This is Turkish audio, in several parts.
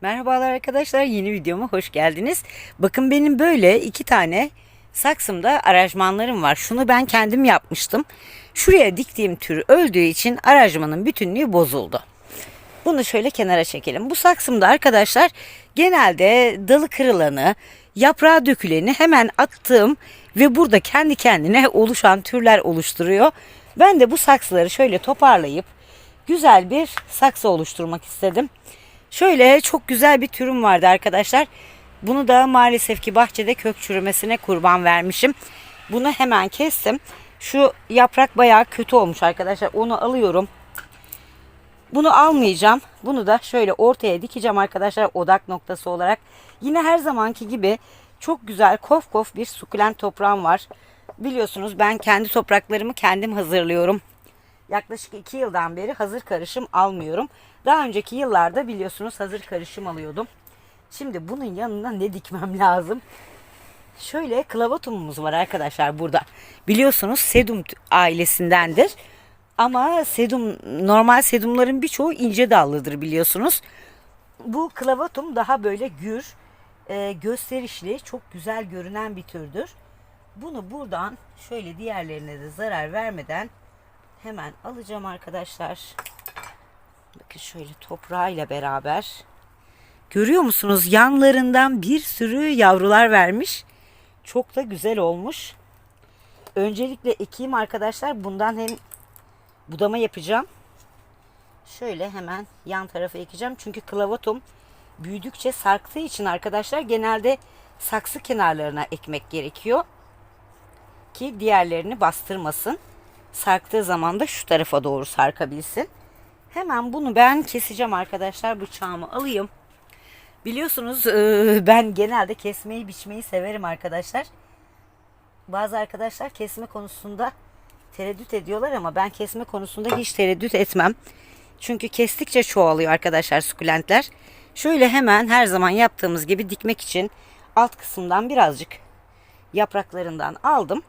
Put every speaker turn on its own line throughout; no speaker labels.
Merhabalar arkadaşlar yeni videoma hoş geldiniz. Bakın benim böyle iki tane saksımda aranjmanlarım var. Şunu ben kendim yapmıştım. Şuraya diktiğim tür öldüğü için aranjmanın bütünlüğü bozuldu. Bunu şöyle kenara çekelim. Bu saksımda arkadaşlar genelde dalı kırılanı, yaprağı döküleni hemen attığım ve burada kendi kendine oluşan türler oluşturuyor. Ben de bu saksıları şöyle toparlayıp güzel bir saksı oluşturmak istedim. Şöyle çok güzel bir türüm vardı arkadaşlar. Bunu da maalesef ki bahçede kök çürümesine kurban vermişim. Bunu hemen kestim. Şu yaprak bayağı kötü olmuş arkadaşlar. Onu alıyorum. Bunu almayacağım. Bunu da şöyle ortaya dikeceğim arkadaşlar odak noktası olarak. Yine her zamanki gibi çok güzel kof kof bir sukulent toprağım var. Biliyorsunuz ben kendi topraklarımı kendim hazırlıyorum. Yaklaşık 2 yıldan beri hazır karışım almıyorum. Daha önceki yıllarda biliyorsunuz hazır karışım alıyordum. Şimdi bunun yanına ne dikmem lazım? Şöyle klavotumumuz var arkadaşlar burada. Biliyorsunuz sedum ailesindendir. Ama sedum normal sedumların birçoğu ince dallıdır biliyorsunuz. Bu klavotum daha böyle gür, e, gösterişli, çok güzel görünen bir türdür. Bunu buradan şöyle diğerlerine de zarar vermeden hemen alacağım arkadaşlar. Bakın şöyle toprağıyla beraber. Görüyor musunuz? Yanlarından bir sürü yavrular vermiş. Çok da güzel olmuş. Öncelikle ekeyim arkadaşlar. Bundan hem budama yapacağım. Şöyle hemen yan tarafa ekeceğim. Çünkü klavotum büyüdükçe sarktığı için arkadaşlar genelde saksı kenarlarına ekmek gerekiyor. Ki diğerlerini bastırmasın. Sarktığı zaman da şu tarafa doğru sarkabilsin. Hemen bunu ben keseceğim arkadaşlar. Bıçağımı alayım. Biliyorsunuz eee, ben genelde kesmeyi biçmeyi severim arkadaşlar. Bazı arkadaşlar kesme konusunda tereddüt ediyorlar ama ben kesme konusunda hiç tereddüt etmem. Çünkü kestikçe çoğalıyor arkadaşlar sukulentler. Şöyle hemen her zaman yaptığımız gibi dikmek için alt kısımdan birazcık yapraklarından aldım.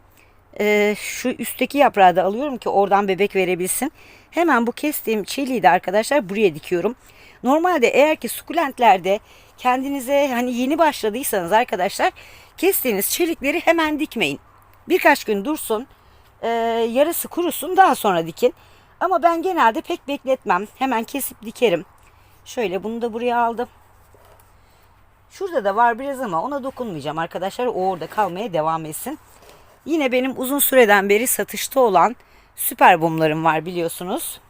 Ee, şu üstteki yaprağı da alıyorum ki oradan bebek verebilsin. Hemen bu kestiğim çeliği de arkadaşlar buraya dikiyorum. Normalde eğer ki sukulentlerde kendinize hani yeni başladıysanız arkadaşlar kestiğiniz çelikleri hemen dikmeyin. Birkaç gün dursun, e, yarısı kurusun daha sonra dikin. Ama ben genelde pek bekletmem. Hemen kesip dikerim. Şöyle bunu da buraya aldım. Şurada da var biraz ama ona dokunmayacağım arkadaşlar. O orada kalmaya devam etsin. Yine benim uzun süreden beri satışta olan süper bumlarım var biliyorsunuz.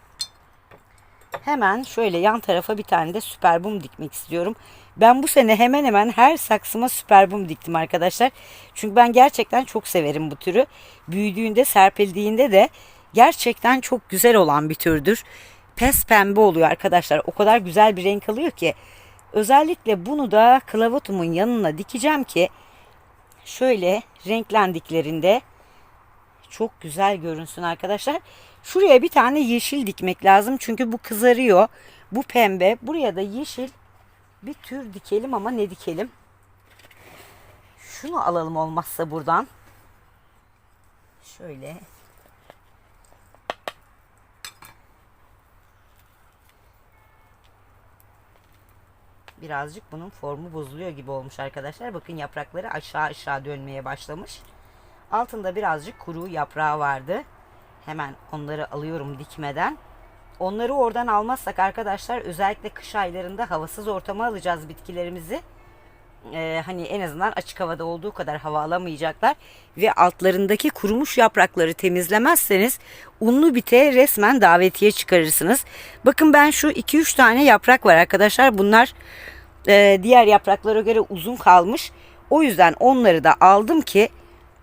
Hemen şöyle yan tarafa bir tane de süper bum dikmek istiyorum. Ben bu sene hemen hemen her saksıma süper bum diktim arkadaşlar. Çünkü ben gerçekten çok severim bu türü. Büyüdüğünde, serpildiğinde de gerçekten çok güzel olan bir türdür. Pes pembe oluyor arkadaşlar. O kadar güzel bir renk alıyor ki. Özellikle bunu da klavotumun yanına dikeceğim ki şöyle renklendiklerinde çok güzel görünsün arkadaşlar. Şuraya bir tane yeşil dikmek lazım. Çünkü bu kızarıyor. Bu pembe. Buraya da yeşil bir tür dikelim ama ne dikelim? Şunu alalım olmazsa buradan. Şöyle. Birazcık bunun formu bozuluyor gibi olmuş arkadaşlar. Bakın yaprakları aşağı aşağı dönmeye başlamış. Altında birazcık kuru yaprağı vardı. Hemen onları alıyorum dikmeden. Onları oradan almazsak arkadaşlar özellikle kış aylarında havasız ortama alacağız bitkilerimizi. Ee, hani en azından açık havada olduğu kadar hava alamayacaklar. Ve altlarındaki kurumuş yaprakları temizlemezseniz unlu bite resmen davetiye çıkarırsınız. Bakın ben şu 2-3 tane yaprak var arkadaşlar. Bunlar e, diğer yapraklara göre uzun kalmış. O yüzden onları da aldım ki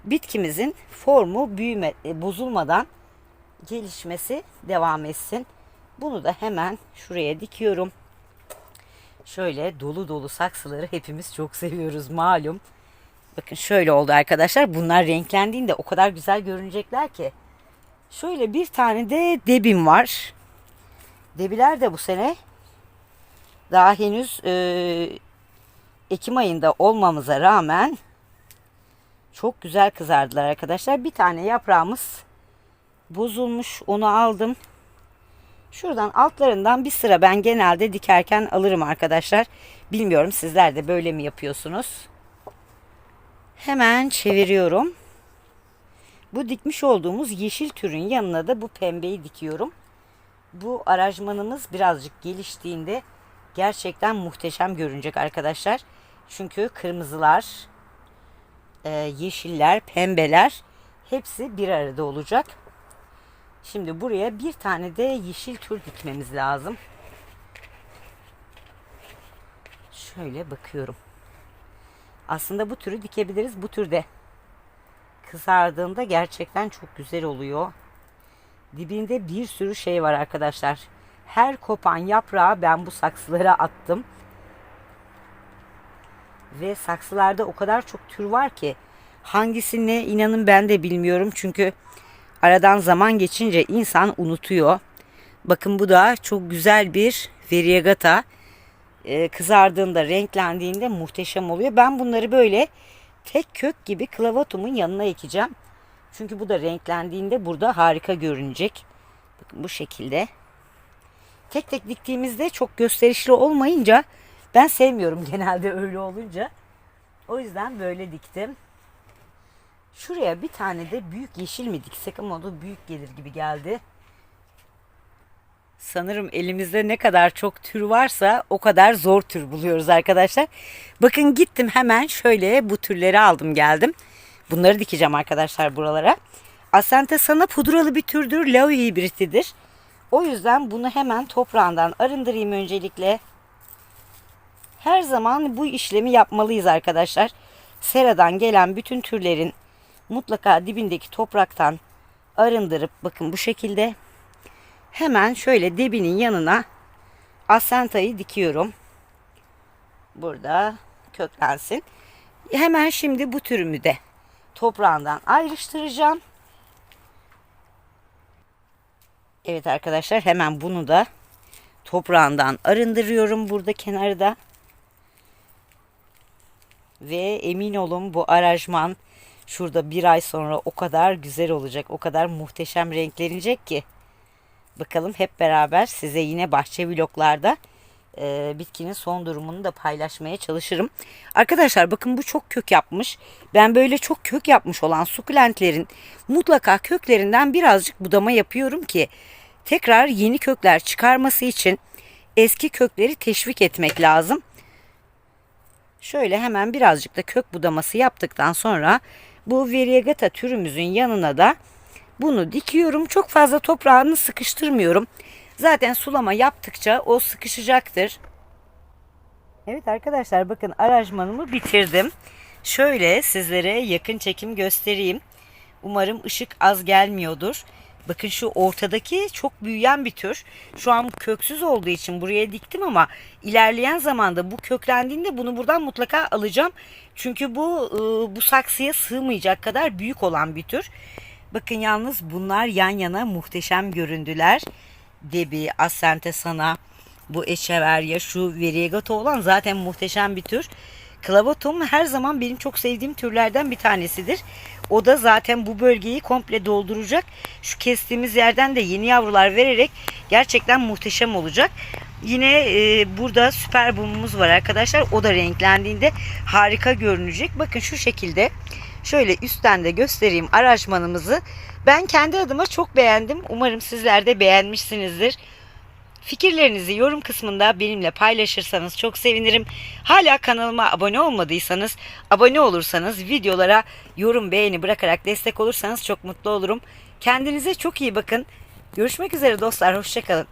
bitkimizin formu büyüme, e, bozulmadan gelişmesi devam etsin. Bunu da hemen şuraya dikiyorum. Şöyle dolu dolu saksıları hepimiz çok seviyoruz malum. Bakın şöyle oldu arkadaşlar. Bunlar renklendiğinde o kadar güzel görünecekler ki. Şöyle bir tane de debim var. Debiler de bu sene daha henüz e, Ekim ayında olmamıza rağmen çok güzel kızardılar arkadaşlar. Bir tane yaprağımız bozulmuş. Onu aldım. Şuradan altlarından bir sıra ben genelde dikerken alırım arkadaşlar. Bilmiyorum sizler de böyle mi yapıyorsunuz? Hemen çeviriyorum. Bu dikmiş olduğumuz yeşil türün yanına da bu pembeyi dikiyorum. Bu aranjmanımız birazcık geliştiğinde gerçekten muhteşem görünecek arkadaşlar. Çünkü kırmızılar, e, yeşiller, pembeler hepsi bir arada olacak. Şimdi buraya bir tane de yeşil tür dikmemiz lazım. Şöyle bakıyorum. Aslında bu türü dikebiliriz. Bu türde kızardığında gerçekten çok güzel oluyor. Dibinde bir sürü şey var arkadaşlar. Her kopan yaprağı ben bu saksılara attım. Ve saksılarda o kadar çok tür var ki hangisine inanın ben de bilmiyorum. Çünkü aradan zaman geçince insan unutuyor. Bakın bu da çok güzel bir variegata. Ee, kızardığında, renklendiğinde muhteşem oluyor. Ben bunları böyle tek kök gibi klavatumun yanına ekeceğim. Çünkü bu da renklendiğinde burada harika görünecek. Bakın bu şekilde. Tek tek diktiğimizde çok gösterişli olmayınca ben sevmiyorum genelde öyle olunca. O yüzden böyle diktim. Şuraya bir tane de büyük yeşil mi diksek ama o da büyük gelir gibi geldi. Sanırım elimizde ne kadar çok tür varsa o kadar zor tür buluyoruz arkadaşlar. Bakın gittim hemen şöyle bu türleri aldım geldim. Bunları dikeceğim arkadaşlar buralara. Asante sana pudralı bir türdür. Lao hibritidir. O yüzden bunu hemen toprağından arındırayım öncelikle. Her zaman bu işlemi yapmalıyız arkadaşlar. Seradan gelen bütün türlerin mutlaka dibindeki topraktan arındırıp bakın bu şekilde hemen şöyle dibinin yanına asentayı dikiyorum. Burada köklensin. Hemen şimdi bu türümü de toprağından ayrıştıracağım. Evet arkadaşlar hemen bunu da toprağından arındırıyorum burada kenarda. Ve emin olun bu aranjman şurada bir ay sonra o kadar güzel olacak. O kadar muhteşem renklenecek ki. Bakalım hep beraber size yine bahçe vloglarda e, bitkinin son durumunu da paylaşmaya çalışırım. Arkadaşlar bakın bu çok kök yapmış. Ben böyle çok kök yapmış olan sukulentlerin mutlaka köklerinden birazcık budama yapıyorum ki tekrar yeni kökler çıkarması için eski kökleri teşvik etmek lazım. Şöyle hemen birazcık da kök budaması yaptıktan sonra bu variegata türümüzün yanına da bunu dikiyorum. Çok fazla toprağını sıkıştırmıyorum. Zaten sulama yaptıkça o sıkışacaktır. Evet arkadaşlar bakın aranjmanımı bitirdim. Şöyle sizlere yakın çekim göstereyim. Umarım ışık az gelmiyordur. Bakın şu ortadaki çok büyüyen bir tür. Şu an köksüz olduğu için buraya diktim ama ilerleyen zamanda bu köklendiğinde bunu buradan mutlaka alacağım. Çünkü bu bu saksıya sığmayacak kadar büyük olan bir tür. Bakın yalnız bunlar yan yana muhteşem göründüler. Debi, Ascente Sana, bu Echeverya, şu Variegato olan zaten muhteşem bir tür. Clavatum her zaman benim çok sevdiğim türlerden bir tanesidir. O da zaten bu bölgeyi komple dolduracak. Şu kestiğimiz yerden de yeni yavrular vererek gerçekten muhteşem olacak. Yine e, burada süper bumumuz var arkadaşlar. O da renklendiğinde harika görünecek. Bakın şu şekilde şöyle üstten de göstereyim aranjmanımızı. Ben kendi adıma çok beğendim. Umarım sizler de beğenmişsinizdir. Fikirlerinizi yorum kısmında benimle paylaşırsanız çok sevinirim. Hala kanalıma abone olmadıysanız, abone olursanız, videolara yorum beğeni bırakarak destek olursanız çok mutlu olurum. Kendinize çok iyi bakın. Görüşmek üzere dostlar, hoşçakalın.